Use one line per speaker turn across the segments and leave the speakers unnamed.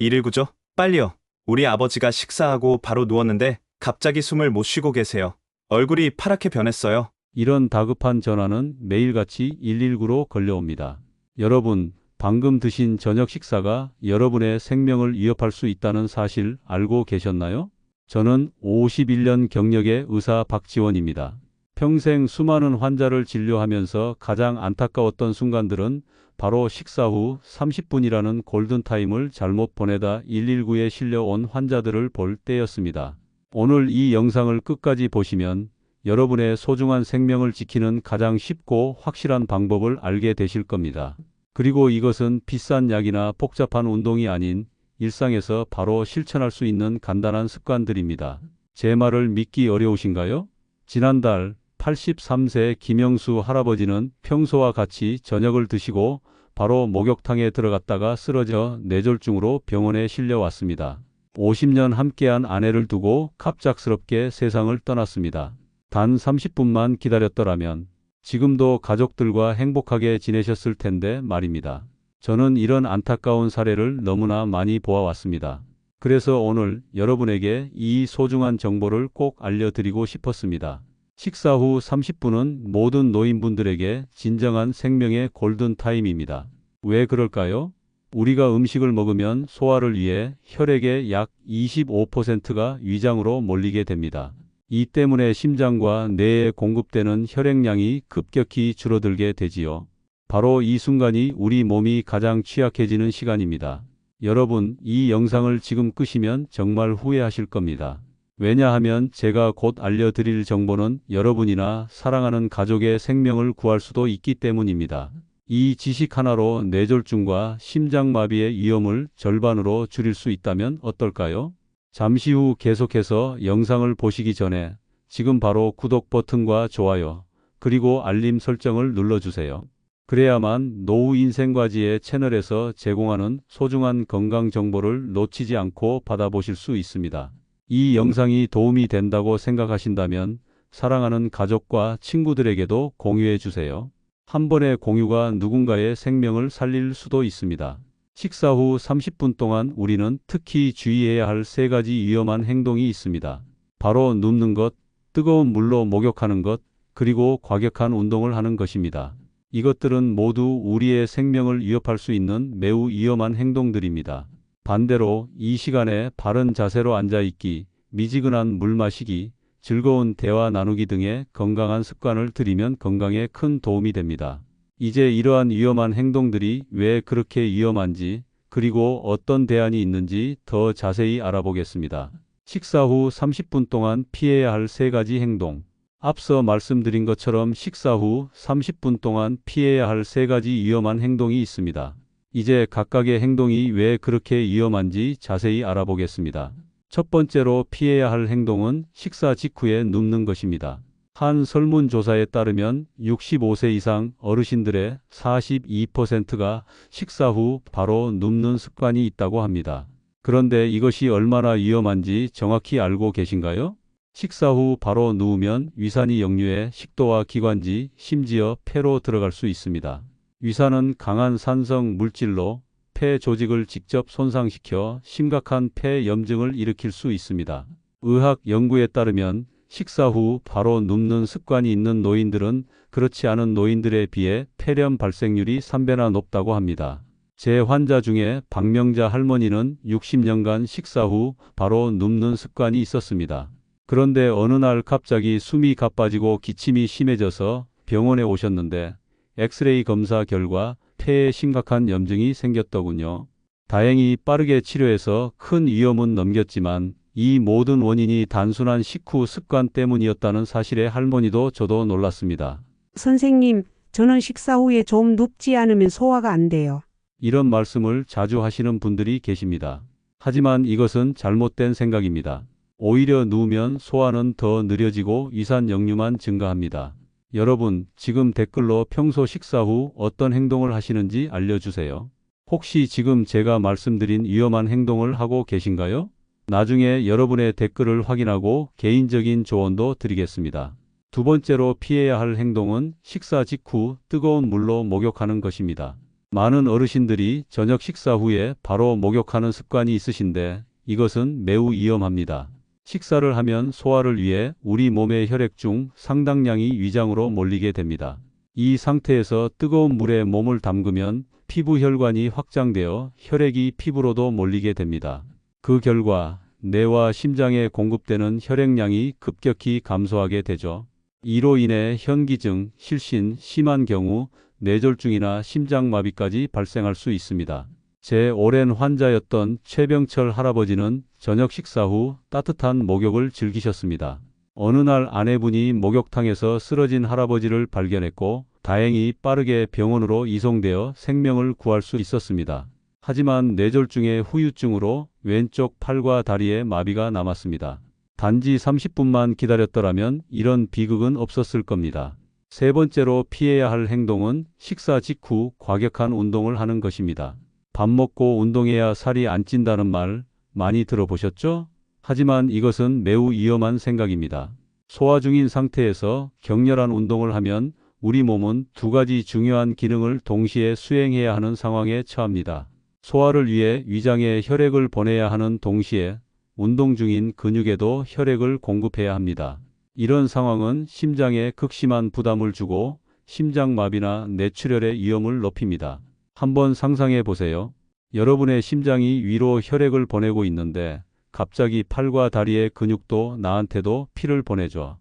119죠? 빨리요. 우리 아버지가 식사하고 바로 누웠는데 갑자기 숨을 못 쉬고 계세요. 얼굴이 파랗게 변했어요.
이런 다급한 전화는 매일같이 119로 걸려옵니다. 여러분, 방금 드신 저녁 식사가 여러분의 생명을 위협할 수 있다는 사실 알고 계셨나요? 저는 51년 경력의 의사 박지원입니다. 평생 수많은 환자를 진료하면서 가장 안타까웠던 순간들은 바로 식사 후 30분이라는 골든타임을 잘못 보내다 119에 실려온 환자들을 볼 때였습니다. 오늘 이 영상을 끝까지 보시면 여러분의 소중한 생명을 지키는 가장 쉽고 확실한 방법을 알게 되실 겁니다. 그리고 이것은 비싼 약이나 복잡한 운동이 아닌 일상에서 바로 실천할 수 있는 간단한 습관들입니다. 제 말을 믿기 어려우신가요? 지난달 83세 김영수 할아버지는 평소와 같이 저녁을 드시고 바로 목욕탕에 들어갔다가 쓰러져 뇌졸중으로 병원에 실려왔습니다. 50년 함께한 아내를 두고 갑작스럽게 세상을 떠났습니다. 단 30분만 기다렸더라면 지금도 가족들과 행복하게 지내셨을 텐데 말입니다. 저는 이런 안타까운 사례를 너무나 많이 보아왔습니다. 그래서 오늘 여러분에게 이 소중한 정보를 꼭 알려드리고 싶었습니다. 식사 후 30분은 모든 노인분들에게 진정한 생명의 골든타임입니다. 왜 그럴까요? 우리가 음식을 먹으면 소화를 위해 혈액의 약 25%가 위장으로 몰리게 됩니다. 이 때문에 심장과 뇌에 공급되는 혈액량이 급격히 줄어들게 되지요. 바로 이 순간이 우리 몸이 가장 취약해지는 시간입니다. 여러분, 이 영상을 지금 끄시면 정말 후회하실 겁니다. 왜냐하면 제가 곧 알려드릴 정보는 여러분이나 사랑하는 가족의 생명을 구할 수도 있기 때문입니다. 이 지식 하나로 뇌졸중과 심장마비의 위험을 절반으로 줄일 수 있다면 어떨까요? 잠시 후 계속해서 영상을 보시기 전에 지금 바로 구독 버튼과 좋아요, 그리고 알림 설정을 눌러주세요. 그래야만 노후 인생과지의 채널에서 제공하는 소중한 건강 정보를 놓치지 않고 받아보실 수 있습니다. 이 영상이 도움이 된다고 생각하신다면 사랑하는 가족과 친구들에게도 공유해 주세요. 한 번의 공유가 누군가의 생명을 살릴 수도 있습니다. 식사 후 30분 동안 우리는 특히 주의해야 할 세 가지 위험한 행동이 있습니다. 바로 눕는 것, 뜨거운 물로 목욕하는 것, 그리고 과격한 운동을 하는 것입니다. 이것들은 모두 우리의 생명을 위협할 수 있는 매우 위험한 행동들입니다. 반대로 이 시간에 바른 자세로 앉아 있기, 미지근한 물 마시기, 즐거운 대화 나누기 등의 건강한 습관을 들이면 건강에 큰 도움이 됩니다. 이제 이러한 위험한 행동들이 왜 그렇게 위험한지, 그리고 어떤 대안이 있는지 더 자세히 알아보겠습니다. 식사 후 30분 동안 피해야 할 세 가지 행동. 앞서 말씀드린 것처럼 식사 후 30분 동안 피해야 할 세 가지 위험한 행동이 있습니다. 이제 각각의 행동이 왜 그렇게 위험한지 자세히 알아보겠습니다. 첫 번째로 피해야 할 행동은 식사 직후에 눕는 것입니다. 한 설문조사에 따르면 65세 이상 어르신들의 42%가 식사 후 바로 눕는 습관이 있다고 합니다. 그런데 이것이 얼마나 위험한지 정확히 알고 계신가요? 식사 후 바로 누우면 위산이 역류해 식도와 기관지, 심지어 폐로 들어갈 수 있습니다. 위산은 강한 산성 물질로 폐 조직을 직접 손상시켜 심각한 폐 염증을 일으킬 수 있습니다. 의학 연구에 따르면 식사 후 바로 눕는 습관이 있는 노인들은 그렇지 않은 노인들에 비해 폐렴 발생률이 3배나 높다고 합니다. 제 환자 중에 박명자 할머니는 60년간 식사 후 바로 눕는 습관이 있었습니다. 그런데 어느 날 갑자기 숨이 가빠지고 기침이 심해져서 병원에 오셨는데 엑스레이 검사 결과 폐에 심각한 염증이 생겼더군요. 다행히 빠르게 치료해서 큰 위험은 넘겼지만 이 모든 원인이 단순한 식후 습관 때문이었다는 사실에 할머니도 저도 놀랐습니다.
선생님, 저는 식사 후에 좀 눕지 않으면 소화가 안 돼요.
이런 말씀을 자주 하시는 분들이 계십니다. 하지만 이것은 잘못된 생각입니다. 오히려 누우면 소화는 더 느려지고 위산 역류만 증가합니다. 여러분, 지금 댓글로 평소 식사 후 어떤 행동을 하시는지 알려주세요. 혹시 지금 제가 말씀드린 위험한 행동을 하고 계신가요? 나중에 여러분의 댓글을 확인하고 개인적인 조언도 드리겠습니다. 두 번째로 피해야 할 행동은 식사 직후 뜨거운 물로 목욕하는 것입니다. 많은 어르신들이 저녁 식사 후에 바로 목욕하는 습관이 있으신데 이것은 매우 위험합니다. 식사를 하면 소화를 위해 우리 몸의 혈액 중 상당량이 위장으로 몰리게 됩니다. 이 상태에서 뜨거운 물에 몸을 담그면 피부 혈관이 확장되어 혈액이 피부로도 몰리게 됩니다. 그 결과 뇌와 심장에 공급되는 혈액량이 급격히 감소하게 되죠. 이로 인해 현기증, 실신, 심한 경우 뇌졸중이나 심장마비까지 발생할 수 있습니다. 제 오랜 환자였던 최병철 할아버지는 저녁 식사 후 따뜻한 목욕을 즐기셨습니다. 어느 날 아내분이 목욕탕에서 쓰러진 할아버지를 발견했고 다행히 빠르게 병원으로 이송되어 생명을 구할 수 있었습니다. 하지만 뇌졸중의 후유증으로 왼쪽 팔과 다리에 마비가 남았습니다. 단지 30분만 기다렸더라면 이런 비극은 없었을 겁니다. 세 번째로 피해야 할 행동은 식사 직후 과격한 운동을 하는 것입니다. 밥 먹고 운동해야 살이 안 찐다는 말 많이 들어보셨죠? 하지만 이것은 매우 위험한 생각입니다. 소화 중인 상태에서 격렬한 운동을 하면 우리 몸은 두 가지 중요한 기능을 동시에 수행해야 하는 상황에 처합니다. 소화를 위해 위장에 혈액을 보내야 하는 동시에 운동 중인 근육에도 혈액을 공급해야 합니다. 이런 상황은 심장에 극심한 부담을 주고 심장마비나 뇌출혈의 위험을 높입니다. 한번 상상해 보세요. 여러분의 심장이 위로 혈액을 보내고 있는데 갑자기 팔과 다리의 근육도 나한테도 피를 보내줘.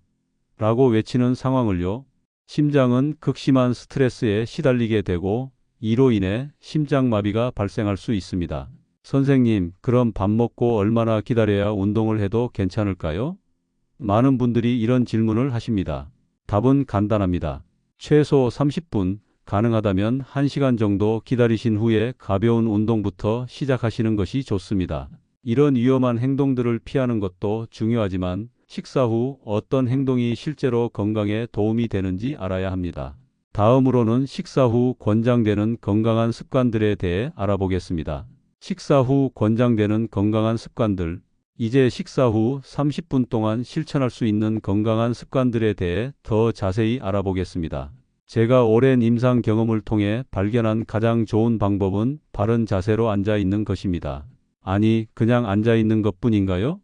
라고 외치는 상황을요. 심장은 극심한 스트레스에 시달리게 되고 이로 인해 심장마비가 발생할 수 있습니다. 선생님, 그럼 밥 먹고 얼마나 기다려야 운동을 해도 괜찮을까요? 많은 분들이 이런 질문을 하십니다. 답은 간단합니다. 최소 30분, 가능하다면 1시간 정도 기다리신 후에 가벼운 운동부터 시작하시는 것이 좋습니다. 이런 위험한 행동들을 피하는 것도 중요하지만 식사 후 어떤 행동이 실제로 건강에 도움이 되는지 알아야 합니다. 다음으로는 식사 후 권장되는 건강한 습관들에 대해 알아보겠습니다. 식사 후 권장되는 건강한 습관들. 이제 식사 후 30분 동안 실천할 수 있는 건강한 습관들에 대해 더 자세히 알아보겠습니다. 제가 오랜 임상 경험을 통해 발견한 가장 좋은 방법은 바른 자세로 앉아 있는 것입니다. 아니, 그냥 앉아 있는 것 뿐인가요?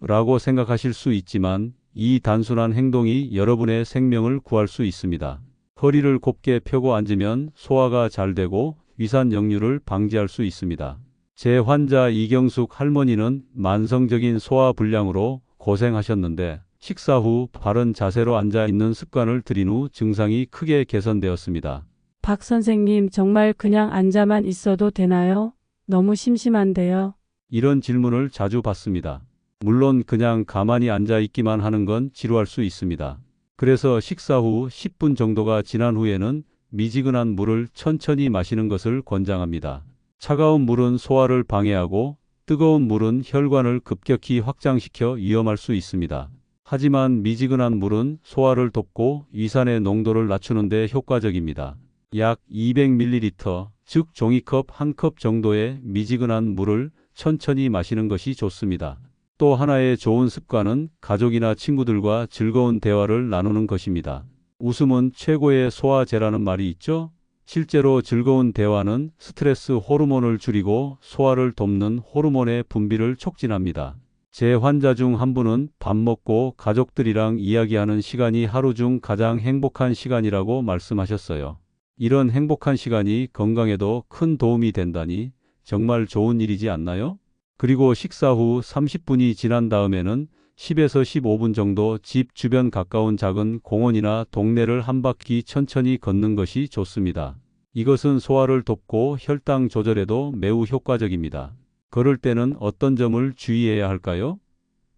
라고 생각하실 수 있지만 이 단순한 행동이 여러분의 생명을 구할 수 있습니다. 허리를 곱게 펴고 앉으면 소화가 잘 되고 위산 역류를 방지할 수 있습니다. 제 환자 이경숙 할머니는 만성적인 소화 불량으로 고생하셨는데 식사 후 바른 자세로 앉아 있는 습관을 들인 후 증상이 크게 개선되었습니다.
박 선생님, 정말 그냥 앉아만 있어도 되나요? 너무 심심한데요.
이런 질문을 자주 받습니다. 물론 그냥 가만히 앉아 있기만 하는 건 지루할 수 있습니다. 그래서 식사 후 10분 정도가 지난 후에는 미지근한 물을 천천히 마시는 것을 권장합니다. 차가운 물은 소화를 방해하고 뜨거운 물은 혈관을 급격히 확장시켜 위험할 수 있습니다. 하지만 미지근한 물은 소화를 돕고 위산의 농도를 낮추는 데 효과적입니다. 약 200ml, 즉 종이컵 한 컵 정도의 미지근한 물을 천천히 마시는 것이 좋습니다. 또 하나의 좋은 습관은 가족이나 친구들과 즐거운 대화를 나누는 것입니다. 웃음은 최고의 소화제라는 말이 있죠? 실제로 즐거운 대화는 스트레스 호르몬을 줄이고 소화를 돕는 호르몬의 분비를 촉진합니다. 제 환자 중 한 분은 밥 먹고 가족들이랑 이야기하는 시간이 하루 중 가장 행복한 시간이라고 말씀하셨어요. 이런 행복한 시간이 건강에도 큰 도움이 된다니 정말 좋은 일이지 않나요? 그리고 식사 후 30분이 지난 다음에는 10에서 15분 정도 집 주변 가까운 작은 공원이나 동네를 한 바퀴 천천히 걷는 것이 좋습니다. 이것은 소화를 돕고 혈당 조절에도 매우 효과적입니다. 걸을 때는 어떤 점을 주의해야 할까요?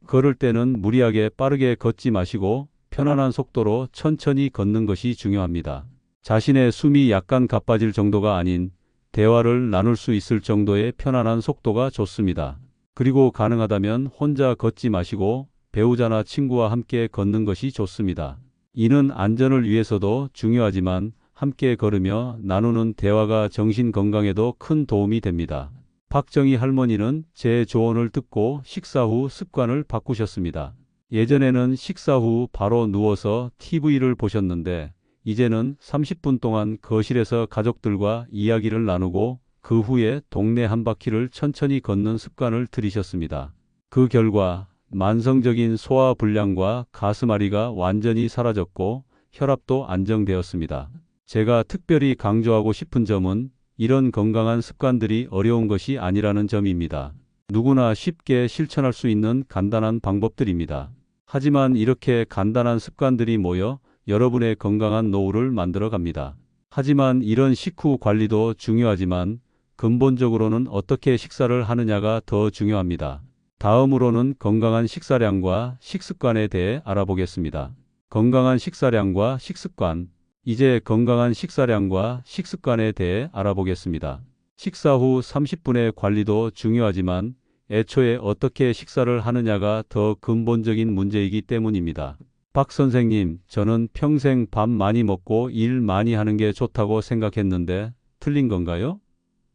걸을 때는 무리하게 빠르게 걷지 마시고 편안한 속도로 천천히 걷는 것이 중요합니다. 자신의 숨이 약간 가빠질 정도가 아닌 대화를 나눌 수 있을 정도의 편안한 속도가 좋습니다. 그리고 가능하다면 혼자 걷지 마시고 배우자나 친구와 함께 걷는 것이 좋습니다. 이는 안전을 위해서도 중요하지만 함께 걸으며 나누는 대화가 정신 건강에도 큰 도움이 됩니다. 박정희 할머니는 제 조언을 듣고 식사 후 습관을 바꾸셨습니다. 예전에는 식사 후 바로 누워서 TV를 보셨는데 이제는 30분 동안 거실에서 가족들과 이야기를 나누고 그 후에 동네 한 바퀴를 천천히 걷는 습관을 들이셨습니다. 그 결과 만성적인 소화불량과 가슴앓이가 완전히 사라졌고 혈압도 안정되었습니다. 제가 특별히 강조하고 싶은 점은 이런 건강한 습관들이 어려운 것이 아니라는 점입니다. 누구나 쉽게 실천할 수 있는 간단한 방법들입니다. 하지만 이렇게 간단한 습관들이 모여 여러분의 건강한 노후를 만들어 갑니다. 하지만 이런 식후 관리도 중요하지만 근본적으로는 어떻게 식사를 하느냐가 더 중요합니다. 다음으로는 건강한 식사량과 식습관에 대해 알아보겠습니다. 건강한 식사량과 식습관. 이제 건강한 식사량과 식습관에 대해 알아보겠습니다. 식사 후 30분의 관리도 중요하지만 애초에 어떻게 식사를 하느냐가 더 근본적인 문제이기 때문입니다. 박 선생님, 저는 평생 밥 많이 먹고 일 많이 하는 게 좋다고 생각했는데 틀린 건가요?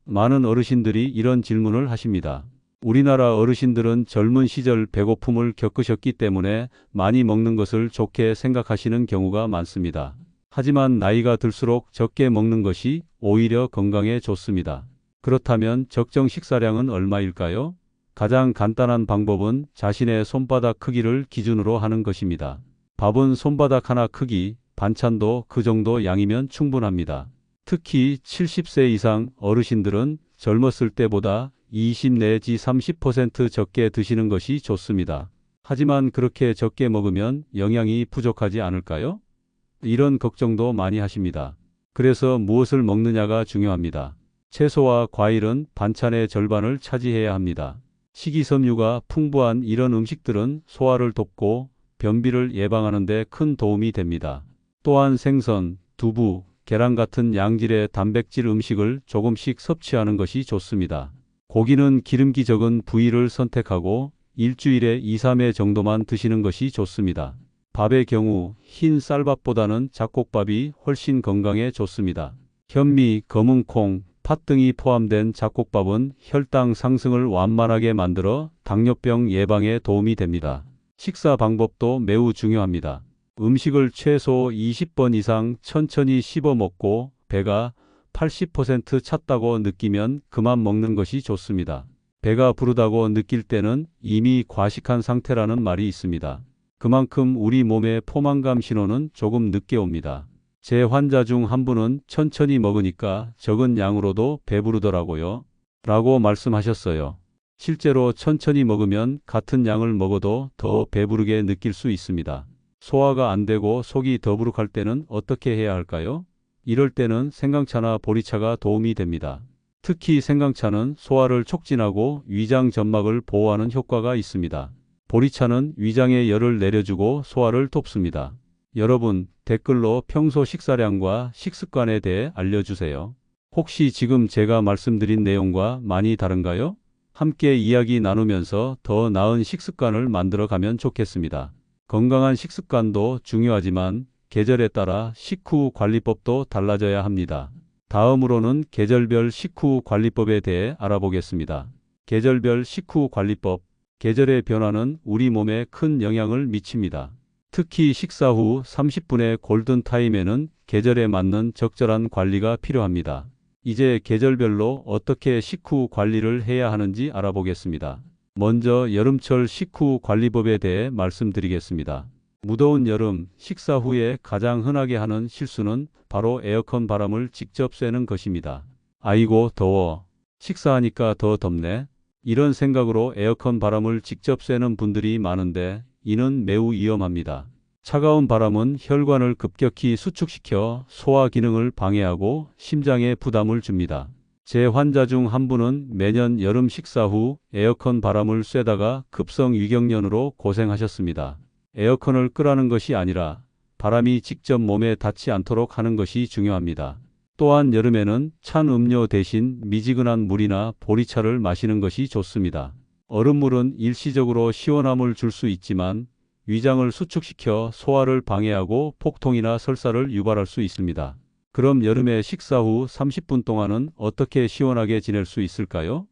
많은 어르신들이 이런 질문을 하십니다. 우리나라 어르신들은 젊은 시절 배고픔을 겪으셨기 때문에 많이 먹는 것을 좋게 생각하시는 경우가 많습니다. 하지만 나이가 들수록 적게 먹는 것이 오히려 건강에 좋습니다. 그렇다면 적정 식사량은 얼마일까요? 가장 간단한 방법은 자신의 손바닥 크기를 기준으로 하는 것입니다. 밥은 손바닥 하나 크기, 반찬도 그 정도 양이면 충분합니다. 특히 70세 이상 어르신들은 젊었을 때보다 20 내지 30% 적게 드시는 것이 좋습니다. 하지만 그렇게 적게 먹으면 영양이 부족하지 않을까요? 이런 걱정도 많이 하십니다. 그래서 무엇을 먹느냐가 중요합니다. 채소와 과일은 반찬의 절반을 차지해야 합니다. 식이섬유가 풍부한 이런 음식들은 소화를 돕고 변비를 예방하는 데 큰 도움이 됩니다. 또한 생선, 두부, 계란 같은 양질의 단백질 음식을 조금씩 섭취하는 것이 좋습니다. 고기는 기름기 적은 부위를 선택하고 일주일에 2, 3회 정도만 드시는 것이 좋습니다. 밥의 경우 흰 쌀밥보다는 잡곡밥이 훨씬 건강에 좋습니다. 현미, 검은 콩, 팥 등이 포함된 잡곡밥은 혈당 상승을 완만하게 만들어 당뇨병 예방에 도움이 됩니다. 식사 방법도 매우 중요합니다. 음식을 최소 20번 이상 천천히 씹어 먹고 배가 80% 찼다고 느끼면 그만 먹는 것이 좋습니다. 배가 부르다고 느낄 때는 이미 과식한 상태라는 말이 있습니다. 그만큼 우리 몸의 포만감 신호는 조금 늦게 옵니다. 제 환자 중 한 분은 천천히 먹으니까 적은 양으로도 배부르더라고요. 라고 말씀하셨어요. 실제로 천천히 먹으면 같은 양을 먹어도 더 배부르게 느낄 수 있습니다. 소화가 안 되고 속이 더부룩할 때는 어떻게 해야 할까요? 이럴 때는 생강차나 보리차가 도움이 됩니다. 특히 생강차는 소화를 촉진하고 위장 점막을 보호하는 효과가 있습니다. 보리차는 위장에 열을 내려주고 소화를 돕습니다. 여러분, 댓글로 평소 식사량과 식습관에 대해 알려주세요. 혹시 지금 제가 말씀드린 내용과 많이 다른가요? 함께 이야기 나누면서 더 나은 식습관을 만들어 가면 좋겠습니다. 건강한 식습관도 중요하지만 계절에 따라 식후 관리법도 달라져야 합니다. 다음으로는 계절별 식후 관리법에 대해 알아보겠습니다. 계절별 식후 관리법. 계절의 변화는 우리 몸에 큰 영향을 미칩니다. 특히 식사 후 30분의 골든타임에는 계절에 맞는 적절한 관리가 필요합니다. 이제 계절별로 어떻게 식후 관리를 해야 하는지 알아보겠습니다. 먼저 여름철 식후 관리법에 대해 말씀드리겠습니다. 무더운 여름 식사 후에 가장 흔하게 하는 실수는 바로 에어컨 바람을 직접 쐬는 것입니다. 아이고 더워. 식사하니까 더 덥네. 이런 생각으로 에어컨 바람을 직접 쐬는 분들이 많은데 이는 매우 위험합니다. 차가운 바람은 혈관을 급격히 수축시켜 소화 기능을 방해하고 심장에 부담을 줍니다. 제 환자 중 한 분은 매년 여름 식사 후 에어컨 바람을 쐬다가 급성 위경련으로 고생하셨습니다. 에어컨을 끄라는 것이 아니라 바람이 직접 몸에 닿지 않도록 하는 것이 중요합니다. 또한 여름에는 찬 음료 대신 미지근한 물이나 보리차를 마시는 것이 좋습니다. 얼음물은 일시적으로 시원함을 줄 수 있지만 위장을 수축시켜 소화를 방해하고 폭통이나 설사를 유발할 수 있습니다. 그럼 여름에 식사 후 30분 동안은 어떻게 시원하게 지낼 수 있을까요?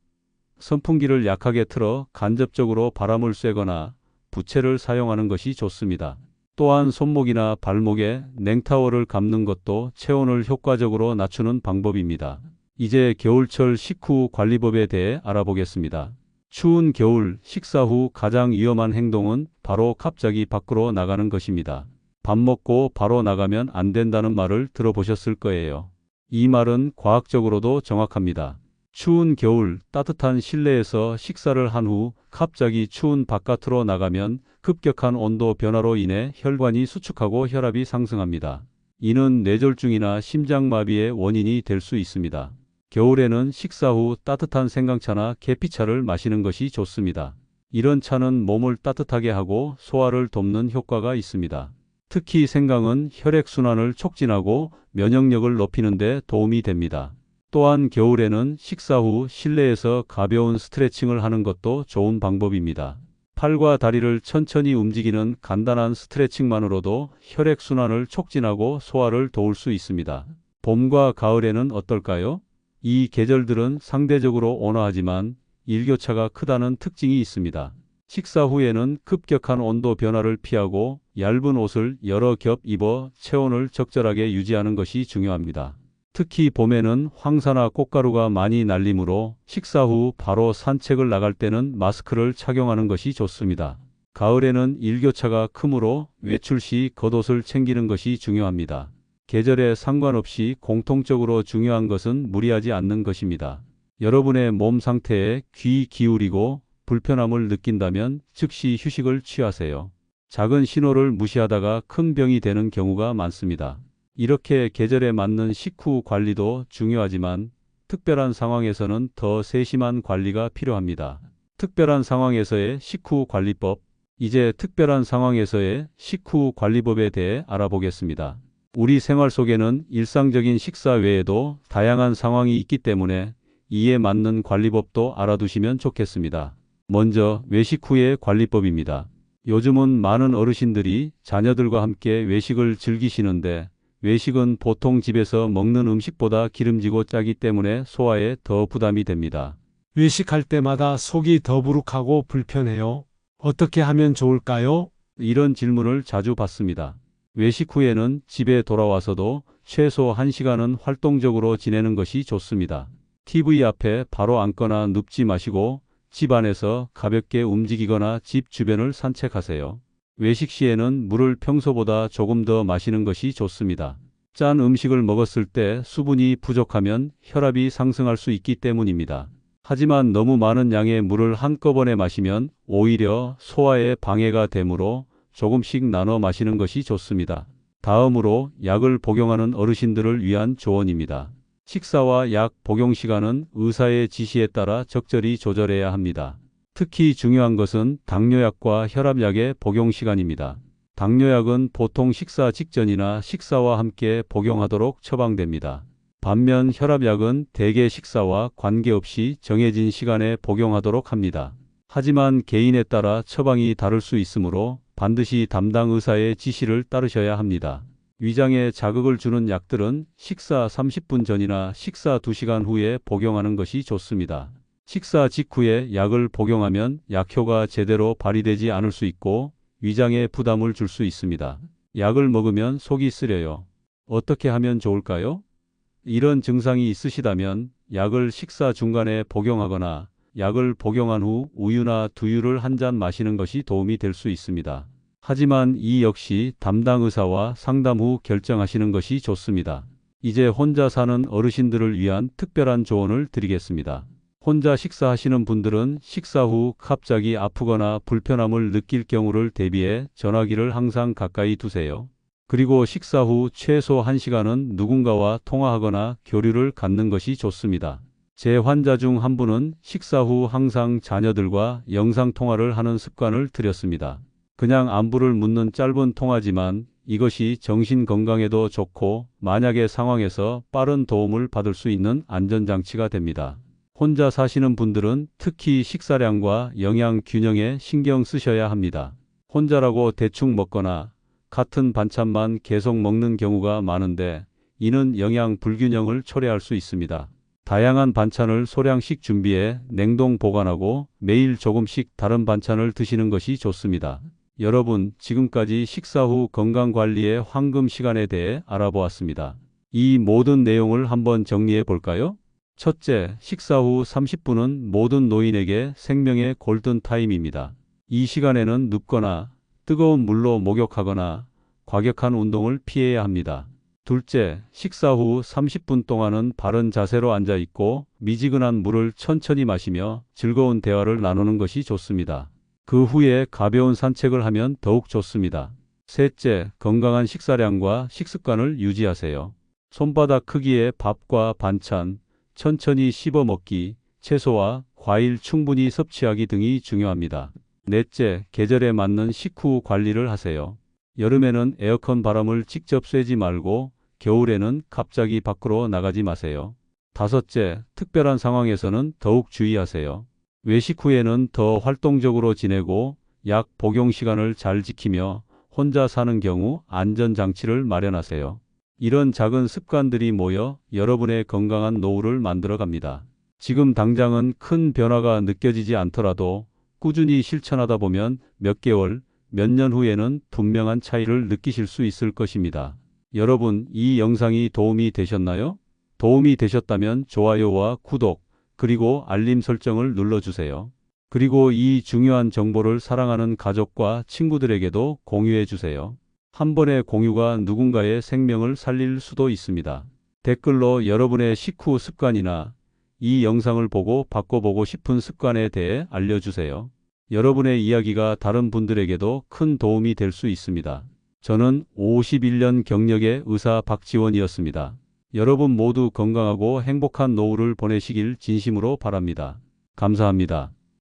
선풍기를 약하게 틀어 간접적으로 바람을 쐬거나 부채를 사용하는 것이 좋습니다. 또한 손목이나 발목에 냉타월을 감는 것도 체온을 효과적으로 낮추는 방법입니다. 이제 겨울철 식후 관리법에 대해 알아보겠습니다. 추운 겨울 식사 후 가장 위험한 행동은 바로 갑자기 밖으로 나가는 것입니다. 밥 먹고 바로 나가면 안 된다는 말을 들어보셨을 거예요. 이 말은 과학적으로도 정확합니다. 추운 겨울 따뜻한 실내에서 식사를 한 후 갑자기 추운 바깥으로 나가면 급격한 온도 변화로 인해 혈관이 수축하고 혈압이 상승합니다. 이는 뇌졸중이나 심장마비의 원인이 될 수 있습니다. 겨울에는 식사 후 따뜻한 생강차나 계피차를 마시는 것이 좋습니다. 이런 차는 몸을 따뜻하게 하고 소화를 돕는 효과가 있습니다. 특히 생강은 혈액순환을 촉진하고 면역력을 높이는 데 도움이 됩니다. 또한 겨울에는 식사 후 실내에서 가벼운 스트레칭을 하는 것도 좋은 방법입니다. 팔과 다리를 천천히 움직이는 간단한 스트레칭만으로도 혈액순환을 촉진하고 소화를 도울 수 있습니다. 봄과 가을에는 어떨까요? 이 계절들은 상대적으로 온화하지만 일교차가 크다는 특징이 있습니다. 식사 후에는 급격한 온도 변화를 피하고 얇은 옷을 여러 겹 입어 체온을 적절하게 유지하는 것이 중요합니다. 특히 봄에는 황사나 꽃가루가 많이 날리므로 식사 후 바로 산책을 나갈 때는 마스크를 착용하는 것이 좋습니다. 가을에는 일교차가 크므로 외출 시 겉옷을 챙기는 것이 중요합니다. 계절에 상관없이 공통적으로 중요한 것은 무리하지 않는 것입니다. 여러분의 몸 상태에 귀 기울이고 불편함을 느낀다면 즉시 휴식을 취하세요. 작은 신호를 무시하다가 큰 병이 되는 경우가 많습니다. 이렇게 계절에 맞는 식후 관리도 중요하지만 특별한 상황에서는 더 세심한 관리가 필요합니다. 특별한 상황에서의 식후 관리법. 이제 특별한 상황에서의 식후 관리법에 대해 알아보겠습니다. 우리 생활 속에는 일상적인 식사 외에도 다양한 상황이 있기 때문에 이에 맞는 관리법도 알아두시면 좋겠습니다. 먼저 외식 후의 관리법입니다. 요즘은 많은 어르신들이 자녀들과 함께 외식을 즐기시는데 외식은 보통 집에서 먹는 음식보다 기름지고 짜기 때문에 소화에 더 부담이 됩니다.
외식할 때마다 속이 더부룩하고 불편해요. 어떻게 하면 좋을까요?
이런 질문을 자주 받습니다. 외식 후에는 집에 돌아와서도 최소 1시간은 활동적으로 지내는 것이 좋습니다. TV 앞에 바로 앉거나 눕지 마시고 집 안에서 가볍게 움직이거나 집 주변을 산책하세요. 외식 시에는 물을 평소보다 조금 더 마시는 것이 좋습니다. 짠 음식을 먹었을 때 수분이 부족하면 혈압이 상승할 수 있기 때문입니다. 하지만 너무 많은 양의 물을 한꺼번에 마시면 오히려 소화에 방해가 되므로 조금씩 나눠 마시는 것이 좋습니다. 다음으로 약을 복용하는 어르신들을 위한 조언입니다. 식사와 약 복용 시간은 의사의 지시에 따라 적절히 조절해야 합니다. 특히 중요한 것은 당뇨약과 혈압약의 복용 시간입니다. 당뇨약은 보통 식사 직전이나 식사와 함께 복용하도록 처방됩니다. 반면 혈압약은 대개 식사와 관계없이 정해진 시간에 복용하도록 합니다. 하지만 개인에 따라 처방이 다를 수 있으므로 반드시 담당 의사의 지시를 따르셔야 합니다. 위장에 자극을 주는 약들은 식사 30분 전이나 식사 2시간 후에 복용하는 것이 좋습니다. 식사 직후에 약을 복용하면 약효가 제대로 발휘되지 않을 수 있고 위장에 부담을 줄 수 있습니다. 약을 먹으면 속이 쓰려요. 어떻게 하면 좋을까요? 이런 증상이 있으시다면 약을 식사 중간에 복용하거나 약을 복용한 후 우유나 두유를 한 잔 마시는 것이 도움이 될 수 있습니다. 하지만 이 역시 담당 의사와 상담 후 결정하시는 것이 좋습니다. 이제 혼자 사는 어르신들을 위한 특별한 조언을 드리겠습니다. 혼자 식사하시는 분들은 식사 후 갑자기 아프거나 불편함을 느낄 경우를 대비해 전화기를 항상 가까이 두세요. 그리고 식사 후 최소 1시간은 누군가와 통화하거나 교류를 갖는 것이 좋습니다. 제 환자 중 한 분은 식사 후 항상 자녀들과 영상통화를 하는 습관을 들였습니다. 그냥 안부를 묻는 짧은 통화지만 이것이 정신 건강에도 좋고 만약의 상황에서 빠른 도움을 받을 수 있는 안전장치가 됩니다. 혼자 사시는 분들은 특히 식사량과 영양 균형에 신경 쓰셔야 합니다. 혼자라고 대충 먹거나 같은 반찬만 계속 먹는 경우가 많은데 이는 영양 불균형을 초래할 수 있습니다. 다양한 반찬을 소량씩 준비해 냉동 보관하고 매일 조금씩 다른 반찬을 드시는 것이 좋습니다. 여러분, 지금까지 식사 후 건강 관리의 황금 시간에 대해 알아보았습니다. 이 모든 내용을 한번 정리해 볼까요? 첫째, 식사 후 30분은 모든 노인에게 생명의 골든 타임입니다. 이 시간에는 눕거나 뜨거운 물로 목욕하거나 과격한 운동을 피해야 합니다. 둘째, 식사 후 30분 동안은 바른 자세로 앉아 있고 미지근한 물을 천천히 마시며 즐거운 대화를 나누는 것이 좋습니다. 그 후에 가벼운 산책을 하면 더욱 좋습니다. 셋째, 건강한 식사량과 식습관을 유지하세요. 손바닥 크기의 밥과 반찬, 천천히 씹어 먹기, 채소와 과일 충분히 섭취하기 등이 중요합니다. 넷째, 계절에 맞는 식후 관리를 하세요. 여름에는 에어컨 바람을 직접 쐬지 말고 겨울에는 갑자기 밖으로 나가지 마세요. 다섯째, 특별한 상황에서는 더욱 주의하세요. 외식 후에는 더 활동적으로 지내고 약 복용 시간을 잘 지키며 혼자 사는 경우 안전장치를 마련하세요. 이런 작은 습관들이 모여 여러분의 건강한 노후를 만들어 갑니다. 지금 당장은 큰 변화가 느껴지지 않더라도 꾸준히 실천하다 보면 몇 개월, 몇 년 후에는 분명한 차이를 느끼실 수 있을 것입니다. 여러분, 이 영상이 도움이 되셨나요? 도움이 되셨다면 좋아요와 구독, 그리고 알림 설정을 눌러주세요. 그리고 이 중요한 정보를 사랑하는 가족과 친구들에게도 공유해 주세요. 한 번의 공유가 누군가의 생명을 살릴 수도 있습니다. 댓글로 여러분의 식후 습관이나 이 영상을 보고 바꿔보고 싶은 습관에 대해 알려주세요. 여러분의 이야기가 다른 분들에게도 큰 도움이 될 수 있습니다. 저는 51년 경력의 의사 박지원이었습니다. 여러분 모두 건강하고 행복한 노후를 보내시길 진심으로 바랍니다. 감사합니다.